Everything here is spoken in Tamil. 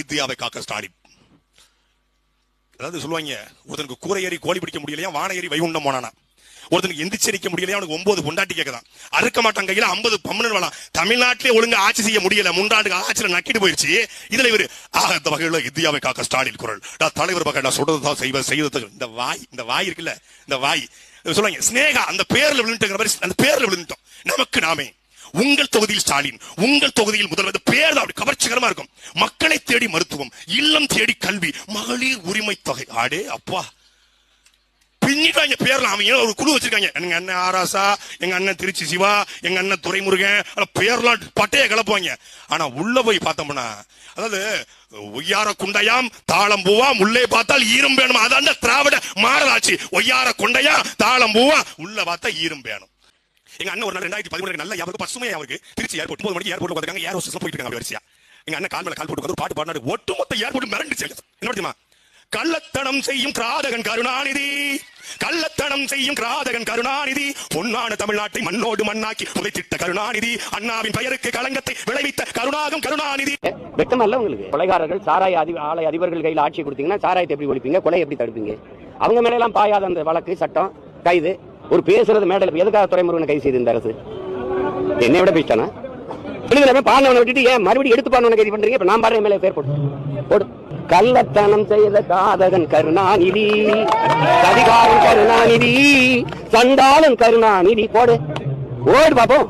இந்தியாவை காக்க ஸ்டாலின். அதாவது சொல்லுவாங்க ஒருத்தனுக்கு கூரை ஏறி கோழி பிடிக்க முடியலையா வான ஏறி வைகுண்டம் போனானா? ஒருத்தனுக்கு எந்திரிச்சரிக்க முடியலையா அவனுக்கு ஒன்பது பொண்டாட்டி கேட்கதான் அறுக்க மாட்டான் கையில ஐம்பது பம்மனு வரலாம் தமிழ்நாட்டிலே ஒழுங்கு ஆட்சி செய்ய முடியல முண்டாண்டு ஆட்சியில் நக்கிட்டு போயிருச்சு. இதுல இவர் ஆக இந்த வகையில இந்தியாவை காக்க ஸ்டாலின் குரல். நான் தலைவர் பக்கம் நான் சொல்றதுதான் செய்வேன் செய்வது இந்த வாய் இந்த வாய் இருக்குல்ல இந்த வாய். சொல்லுவாங்க ஸ்னேகா அந்த பேர்ல விழுந்துட்டோங்கிற மாதிரி அந்த பேர்ல விழுந்துட்டோம். நமக்கு நாமே உங்கள் தொகுதியில் ஸ்டாலின் உங்கள் தொகுதியில் முதல்வர் பேர் கஷ்டகரமா இருக்கும். மக்களை தேடி மருத்துவம் இல்லம் தேடி கல்வி மகளிர் உரிமை தொகை. ஆடே அப்பா. பின்னிட்டாங்க பேர்ல அவங்க ஒரு குழு வச்சிருக்காங்க. எங்க அண்ணன் ஆராசா எங்க அண்ணன் திருச்சி சிவா எங்க அண்ணன் துரைமுருகன் பேர்லாம் பட்டைய கிளப்புவாங்க ஆனா உள்ள போய் பார்த்தோம்னா அதாவது ஒய்யார குண்டையாம் தாளம் பூவா உள்ளே பார்த்தால் ஈரம் வேணும் அதான் திராவிட மாறலாச்சு ஒய்யார குண்டையா தாளம் பூவா உள்ள பார்த்தா ஈரம் வேணும் எங்க அண்ணன் ஒரு நாள் ரெண்டாயிரத்தி பதிமூணு நல்ல யாருக்கு பசுமையா அவருக்கு திருச்சி ஏர்போர்ட் ஒன்பது மணிக்கு ஏர்போர்ட் உட்காந்து ஏர் ஹோஸ்டஸ் போயிட்டு இருக்காங்க வரிசையா. எங்க அண்ணன் கால் மேல கால் போட்டு பாட்டு பாடினாரு. ஒட்டுமொத்த ஏர்போர்ட் மிரண்டுச்சு என்ன தெரியுமா? கள்ளத்தனம் செய்யும் கிராதகன் கருணாநிதி. கள்ளத்தனம் செய்யும் கிராதகன் கருணாநிதி. பொன்னான தமிழ்நாட்டை மண்ணோடு மண்ணாக்கி புதைத்திட்ட கருணாநிதி. அண்ணாவின் பெயருக்கு களங்கத்தை விளைவித்த கருணாகம் கருணாநிதி. வெக்கம் அல்ல உங்களுக்கு? கொலைகாரர்கள் சாராய அதி ஆலை அதிபர்கள் கையில் ஆட்சி கொடுத்தீங்கன்னா சாராயத்தை எப்படி ஒழிப்பீங்க? கொலை எப்படி தடுப்பீங்க? அவங்க மேல எல்லாம் பாயாத அந்த வழக்கு சட்டம் கைது. ஒரு பேசுறது மேடல எதுக்காக துறைமுருகனை கைது செய்து இந்த அரசு? என்னை விட பேசிட்டானா? விடுதலை பாண்டவனை விட்டுட்டு ஏன் மறுபடியும் எடுத்து பாண்டவனை கைது பண்றீங்க? இப்ப நான் பாடுற மேலே பேர் போடு. போடு. கள்ளத்தனம் செய்த காதகன் கருணாநிதி. அதிகாரம் கருணாநிதி. சண்டாளன் கருணாநிதி. போடு. ஓடு பாப்போம்.